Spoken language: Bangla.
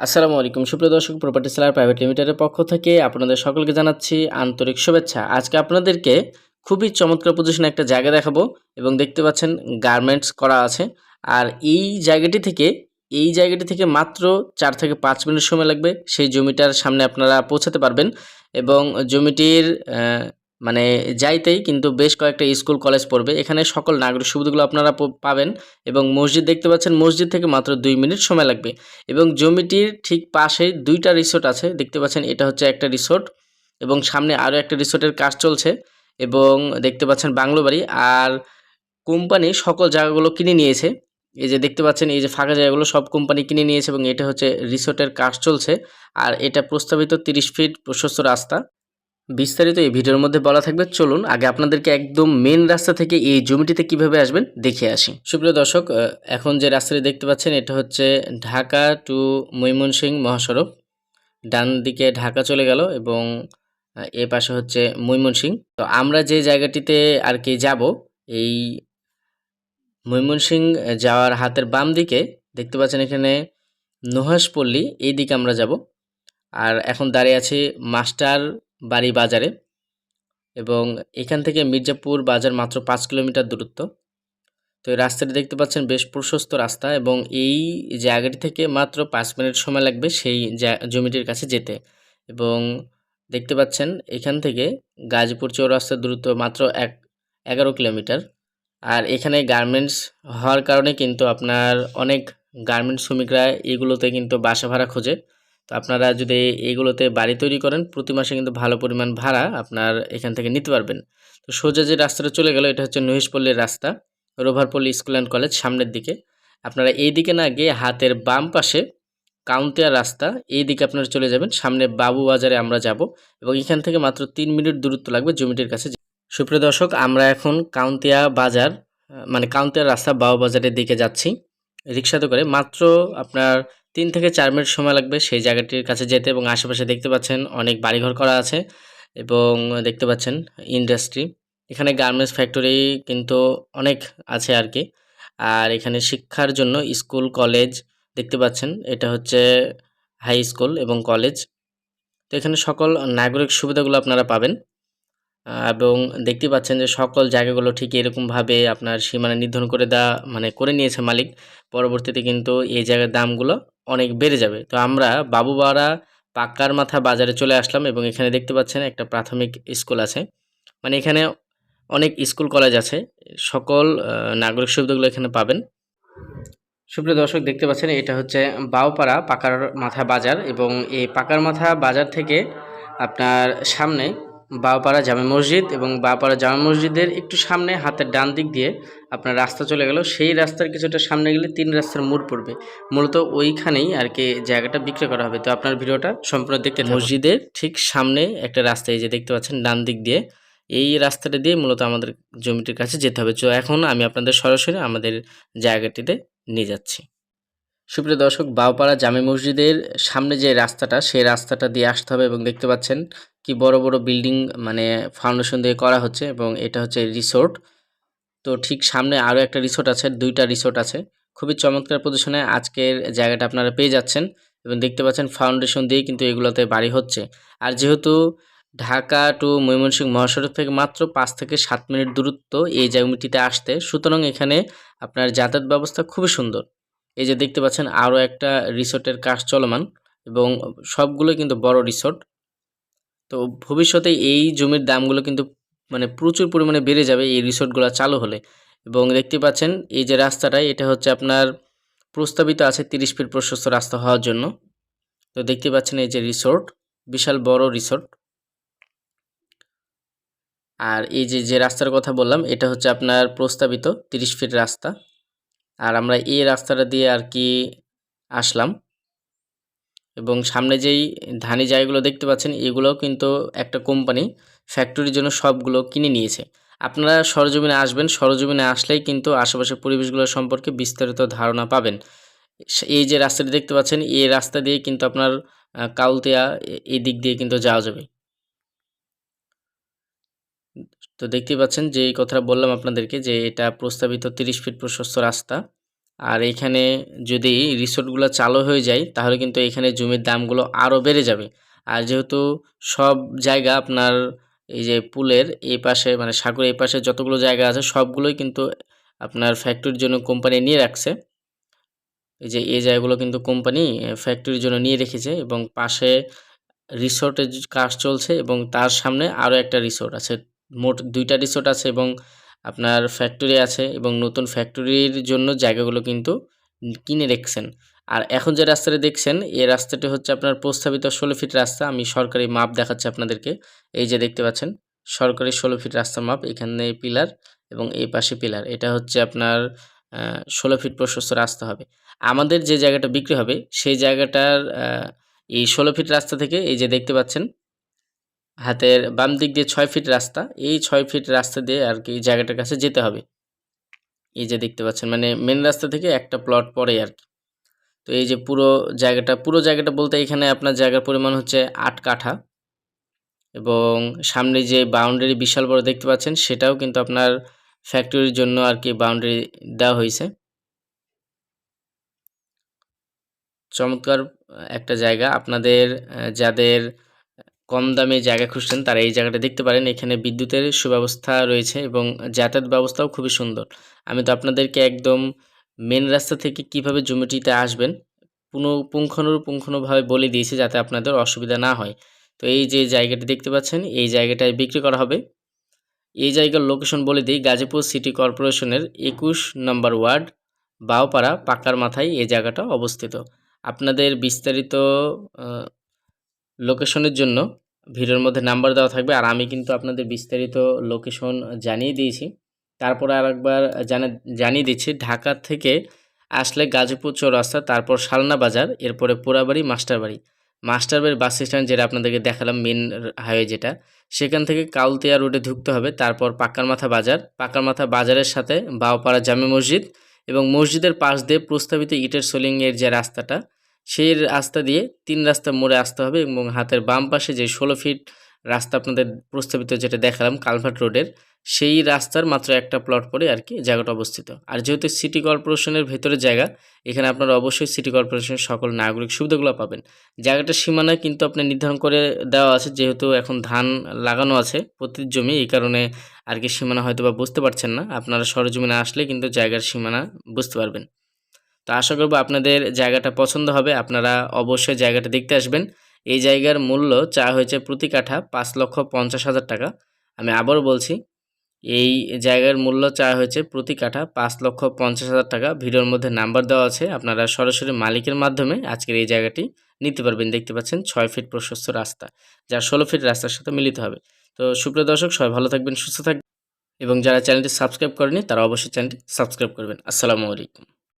আসসালামু আলাইকুম। সুপ্রিয় দর্শক প্রপার্টি সেলার প্রাইভেট লিমিটেডের পক্ষ থেকে আপনাদের সকলকে জানাচ্ছি আন্তরিক শুভেচ্ছা। আজকে আপনাদেরকে খুবই চমৎকার পজিশনে একটা জায়গা দেখাবো এবং দেখতে পাচ্ছেন গার্মেন্টস করা আছে। আর এই জায়গাটি থেকে, এই জায়গাটি থেকে মাত্র চার থেকে পাঁচ মিনিট সময় লাগবে। সেই জমিটার সামনে আপনারা পৌঁছাতে পারবেন এবং জমিটির মানে যাইতেই কিন্তু বেশ কয়েকটা স্কুল, কলেজ পড়বে। এখানে সকল নাগরিক সুবিধাগুলো আপনারা পাবেন এবং মসজিদ দেখতে পাচ্ছেন, মসজিদ থেকে মাত্র দুই মিনিট সময় লাগবে এবং জমিটির ঠিক পাশেই দুইটা রিসোর্ট আছে, দেখতে পাচ্ছেন এটা হচ্ছে একটা রিসোর্ট এবং সামনে আরও একটা রিসোর্টের কাজ চলছে এবং দেখতে পাচ্ছেন বাংলো বাড়ি আর কোম্পানি সকল জায়গাগুলো কিনে নিয়েছে। এই যে দেখতে পাচ্ছেন এই যে ফাঁকা জায়গাগুলো সব কোম্পানি কিনে নিয়েছে এবং এটা হচ্ছে রিসোর্টের কাজ চলছে। আর এটা প্রস্তাবিত তিরিশ ফিট প্রশস্ত রাস্তা। বিস্তারিত এই ভিডিওর মধ্যে বলা থাকবে, চলুন আগে আপনাদেরকে একদম মেন রাস্তা থেকে এই জমিটিতে কীভাবে আসবেন দেখে আসি। সুপ্রিয় দর্শক এখন যে রাস্তাটি দেখতে পাচ্ছেন, এটা হচ্ছে ঢাকা টু ময়মনসিংহ মহাসড়ক। ডান দিকে ঢাকা চলে গেল এবং এ পাশে হচ্ছে ময়মনসিংহ। তো আমরা যে জায়গাটিতে আর কি যাব, এই ময়মনসিংহ যাওয়ার হাতের বাম দিকে দেখতে পাচ্ছেন এখানে নুহাসপল্লী এই দিকে আমরা যাব। আর এখন দাঁড়িয়ে আছি মাস্টার বাড়ি বাজারে এবং এখান থেকে মির্জাপুর বাজার মাত্র পাঁচ কিলোমিটার দূরত্ব। তো এই রাস্তাটি দেখতে পাচ্ছেন বেশ প্রশস্ত রাস্তা এবং এই জায়গাটি থেকে মাত্র পাঁচ মিনিট সময় লাগবে সেই জমিটির কাছে যেতে এবং দেখতে পাচ্ছেন এখান থেকে গাজীপুর চৌরাস্তার দূরত্ব মাত্র এক, এগারো কিলোমিটার। আর এখানে গার্মেন্টস হওয়ার কারণে কিন্তু আপনার অনেক গার্মেন্টস শ্রমিকরা এগুলোতে কিন্তু বাসা ভাড়া খোঁজে। তো আপনারা যদি এইগুলোতে বাড়ি তৈরি করেন, প্রতি মাসে কিন্তু ভালো পরিমাণ ভাড়া আপনার এখান থেকে নিতে পারবেন। তো সোজা যে রাস্তাটা চলে গেল, এটা হচ্ছে নহিশপল্লীর রাস্তা, রোভারপল্লী স্কুল অ্যান্ড কলেজ সামনের দিকে। আপনারা এই দিকে না গিয়ে হাতের বাম পাশে কাউন্টিয়া রাস্তা এই দিকে আপনারা চলে যাবেন, সামনে বাবু বাজারে আমরা যাব এবং এখান থেকে মাত্র তিন মিনিট দূরত্ব লাগবে জমিটির কাছে সুপ্রিয় দর্শক, আমরা এখন কাউন্তিয়া বাজার মানে কাউন্তিয়া রাস্তা বাবু বাজারের দিকে যাচ্ছি। রিক্সাতে করে, মাত্র আপনার তিন থেকে চার মিনিট সময় লাগবে সেই জায়গাটির কাছে যেতে এবং আশেপাশে দেখতে পাচ্ছেন অনেক বাড়িঘর করা আছে এবং দেখতে পাচ্ছেন ইন্ডাস্ট্রি। এখানে গার্মেন্টস ফ্যাক্টরি কিন্তু অনেক আছে আর কি আর এখানে শিক্ষার জন্য স্কুল, কলেজ দেখতে পাচ্ছেন, এটা হচ্ছে হাই স্কুল এবং কলেজ। তো এখানে সকল নাগরিক সুবিধাগুলো আপনারা পাবেন। এবং দেখতে পাচ্ছেন যে সকল জায়গাগুলো ঠিক এরকমভাবে আপনার সীমানা নির্ধারণ করে দেওয়া মানে করে নিয়েছে মালিক। পরবর্তীতে কিন্তু এই জায়গার দামগুলো অনেক বেড়ে যাবে। তো আমরা বাবুবাড়া পাক্কার মাথা বাজারে চলে আসলাম এবং এখানে দেখতে পাচ্ছেন একটা প্রাথমিক স্কুল আছে। মানে এখানে অনেক স্কুল, কলেজ আছে। সকল নাগরিক সুবিধাগুলো এখানে পাবেন। সুপ্রিয় দর্শক, দেখতে পাচ্ছেন এটা হচ্ছে বাউপাড়া পাকার মাথা বাজার এবং এই পাকার মাথা বাজার থেকে আপনার সামনে বাউপাড়া জামে মসজিদ এবং বাউপাড়া জামে মসজিদের একটু সামনে হাতের ডান দিক দিয়ে আপনার রাস্তা চলে গেল। সেই রাস্তার কিছুটা সামনে গেলে তিন রাস্তার মোড় পড়বে। মূলত ওইখানেই আর কি জায়গাটা বিক্রি করা হবে। তো আপনার ভিডিওটা সম্পূর্ণ দেখতে মসজিদের ঠিক সামনে একটা রাস্তা, এই যে দেখতে পাচ্ছেন ডান দিক দিয়ে। এই রাস্তাটা দিয়ে মূলত আমাদের জমিটির কাছে যেতে হবে। তো এখন আমি আপনাদের সরাসরি আমাদের জায়গাটিতে নিয়ে যাচ্ছি। সুপ্রিয় দর্শক, বাউপাড়া জামে মসজিদের সামনে যে রাস্তাটা, সেই রাস্তাটা দিয়ে আসতে হবে এবং দেখতে পাচ্ছেন কি বড় বড় বিল্ডিং মানে ফাউন্ডেশন দিয়ে করা হচ্ছে এবং এটা হচ্ছে রিসোর্ট। তো ঠিক সামনে আরও একটা রিসোর্ট আছে, দুইটা রিসোর্ট আছে। খুবই চমৎকার পজিশনে আজকের জায়গাটা আপনারা পেয়ে যাচ্ছেন এবং দেখতে পাচ্ছেন ফাউন্ডেশন দিয়ে কিন্তু এগুলোতে বাড়ি হচ্ছে। আর যেহেতু ঢাকা টু ময়মনসিংহ মহাসড়ক থেকে মাত্র পাঁচ থেকে সাত মিনিট দূরত্ব এই জায়গাটিতে আসতে, সুতরাং এখানে আপনার যাতায়াত ব্যবস্থা খুবই সুন্দর। এই যে দেখতে পাচ্ছেন আরও একটা রিসোর্টের কাজ চলমান এবং সবগুলো কিন্তু বড় রিসোর্ট। তো ভবিষ্যতে এই জমির দামগুলো কিন্তু মানে প্রচুর পরিমাণে বেড়ে যাবে এই রিসোর্টগুলো চালু হলে। এবং দেখতে পাচ্ছেন এই যে রাস্তাটা, এটা হচ্ছে আপনার প্রস্তাবিত আছে তিরিশ ফিট প্রশস্ত রাস্তা হওয়ার জন্য। তো দেখতে পাচ্ছেন এই যে রিসোর্ট, বিশাল বড় রিসোর্ট। আর এই যে যে রাস্তার কথা বললাম, এটা হচ্ছে আপনার প্রস্তাবিত তিরিশ ফিট রাস্তা। আর আমরা এই রাস্তাটা দিয়ে আর কি আসলাম। এবং সামনে যেই ধানি জায়গাগুলো দেখতে পাচ্ছেন, এগুলোও কিন্তু একটা কোম্পানি ফ্যাক্টরির জন্য সবগুলো কিনে নিয়েছে। আপনারা সরজমিনে আসবেন, সরজমিনে আসলেই কিন্তু আশেপাশের পরিবেশগুলো সম্পর্কে বিস্তারিত ধারণা পাবেন। এই যে রাস্তাটি দেখতে পাচ্ছেন, এই রাস্তা দিয়ে কিন্তু আপনার কাউলতিয়া এই দিক দিয়ে কিন্তু যাওয়া যাবে। তো দেখতেই পাচ্ছেন যে এই কথাটা বললাম আপনাদেরকে যে এটা প্রস্তাবিত তিরিশ ফিট প্রশস্ত রাস্তা। আর এখানে যদি রিসোর্টগুলো চালু হয়ে যায়, তাহলে কিন্তু এখানে জমির দামগুলো আরও বেড়ে যাবে। আর যেহেতু সব জায়গা আপনার এই যে পুলের এই পাশে মানে সাগরের এই পাশে যতগুলো জায়গা আছে, সবগুলোই কিন্তু আপনার ফ্যাক্টরির জন্য কোম্পানি নিয়ে রাখছে। এই যে এই জায়গাগুলো কিন্তু কোম্পানি ফ্যাক্টরির জন্য নিয়ে রেখেছে এবং পাশে রিসোর্টের কাজ চলছে এবং তার সামনে আরও একটা রিসোর্ট আছে। মোট দুইটা রিসোর্ট আছে এবং আপনার ফ্যাক্টরি আছে এবং নতুন ফ্যাক্টরির জন্য জায়গাগুলো কিন্তু কিনে রেখেছেন। আর এখন যে রাস্তাটা দেখছেন এই রাস্তাটি হচ্ছে আপনার প্রস্তাবিত ষোলো ফিট রাস্তা। আমি সরকারি মাপ দেখাচ্ছি আপনাদেরকে। এই যে দেখতে পাচ্ছেন, সরকারি ষোলো ফিট রাস্তার মাপ এখানে পিলার এবং এই পাশে পিলার এটা হচ্ছে আপনার ষোলো ফিট প্রশস্ত রাস্তা হবে। আমাদের যে জায়গাটা বিক্রি হবে, সেই জায়গাটার এই ষোলো ফিট রাস্তা থেকে এই যে দেখতে পাচ্ছেন হাতের বাম দিক দিয়ে ছয় ফিট রাস্তা, এই ছয় ফিট রাস্তা দিয়ে আর কি জায়গাটার কাছে যেতে হবে। এই যে দেখতে পাচ্ছেন মানে মেন রাস্তা থেকে একটা প্লট পরে আর কি। তো এই যে পুরো জায়গাটা পুরো জায়গাটা বলতে এখানে আপনার জায়গার পরিমাণ হচ্ছে আট কাঠা এবং সামনে যে বাউন্ডারি বিশাল বড় দেখতে পাচ্ছেন, সেটাও কিন্তু আপনার ফ্যাক্টরির জন্য আর কি বাউন্ডারি দেওয়া হয়েছে। চমৎকার একটা জায়গা, আপনাদের যাদের কম দামে জায়গা খুঁজছেন, তারা এই জায়গাটা দেখতে পারেন। এখানে বিদ্যুতের সুব্যবস্থা রয়েছে এবং যাতায়াত ব্যবস্থাও খুবই সুন্দর। আমি তো আপনাদেরকে একদম মেন রাস্তা থেকে কীভাবে জমিটিতে আসবেন, পুনঃ পুঙ্খানুপুঙ্খানুভাবে বলে দিয়েছি যাতে আপনাদের অসুবিধা না হয়। তো এই যে জায়গাটি দেখতে পাচ্ছেন, এই জায়গাটায় বিক্রি করা হবে। এই জায়গার লোকেশন বলে দিই, গাজীপুর সিটি কর্পোরেশনের একুশ নম্বর ওয়ার্ড বাওপাড়া পাকার মাথায় এই জায়গাটা অবস্থিত। আপনাদের বিস্তারিত লোকেশনের জন্য ভিডিওর মধ্যে নাম্বার দেওয়া থাকবে। আর আমি কিন্তু আপনাদের বিস্তারিত লোকেশন জানিয়ে দিয়েছি। তারপরে আরেকবার জানা, জানিয়ে দিচ্ছি, ঢাকা থেকে আসলে গাজীপুর চৌরাস্তা, তারপর শালনা বাজার, এরপরে পোড়াবাড়ি, মাস্টারবাড়ি। মাস্টারবাড়ির বাস স্ট্যান্ড যেটা আপনাদেরকে দেখালাম মেন হাইওয়ে যেটা, সেখান থেকে কাউলতিয়া রোডে ঢুকতে হবে। তারপর পাক্কার মাথা বাজার পাক্কার মাথা বাজারের সাথে বাওপাড়া জামে মসজিদ এবং মসজিদের পাশ দিয়ে প্রস্তাবিত ইটের সোলিংয়ের যে রাস্তাটা সেই রাস্তা দিয়ে তিন রাস্তা মোড়ে আসতে হবে এবং হাতের বাম পাশে যে ষোলো ফিট রাস্তা আপনাদের প্রস্তাবিত যেটা দেখালাম, কালভার্ট রোডের, সেই রাস্তার মাত্র একটা প্লট পরে আর কি জায়গাটা অবস্থিত। আর যেহেতু সিটি কর্পোরেশনের ভেতরে জায়গা, এখানে আপনারা অবশ্যই সিটি কর্পোরেশনের সকল নাগরিক সুবিধাগুলো পাবেন। জায়গাটার সীমানা কিন্তু আপনি নির্ধারণ করে দেওয়া আছে, যেহেতু এখন ধান লাগানো আছে প্রতি জমি, এই কারণে আর কি সীমানা হয়তো বা বুঝতে পারছেন না। আপনারা সরজমিনে আসলে কিন্তু জায়গার সীমানা বুঝতে পারবেন। তো আশা করব আপনাদের জায়গাটা পছন্দ হবে। আপনারা অবশ্যই জায়গাটা দেখতে আসবেন। এই জায়গার মূল্য চা হয়েছে প্রতি কাঠা পাঁচ লক্ষ পঞ্চাশ হাজার টাকা। আমি আবারও বলছি, এই জায়গার মূল্য চা হয়েছে প্রতি কাঠা পাঁচ লক্ষ পঞ্চাশ হাজার টাকা। ভিডিওর মধ্যে নাম্বার দেওয়া আছে, আপনারা সরাসরি মালিকের মাধ্যমে আজকের এই জায়গাটি নিতে পারবেন। দেখতে পাচ্ছেন ছয় ফিট প্রশস্ত রাস্তা যা ষোলো ফিট রাস্তার সাথে মিলিত হবে। তো সুপ্রিয় দর্শক, সবাই ভালো থাকবেন, সুস্থ থাকবেন এবং যারা চ্যানেলটি সাবস্ক্রাইব করেনি তারা অবশ্যই চ্যানেলটি সাবস্ক্রাইব করবেন। আসসালামু আলাইকুম।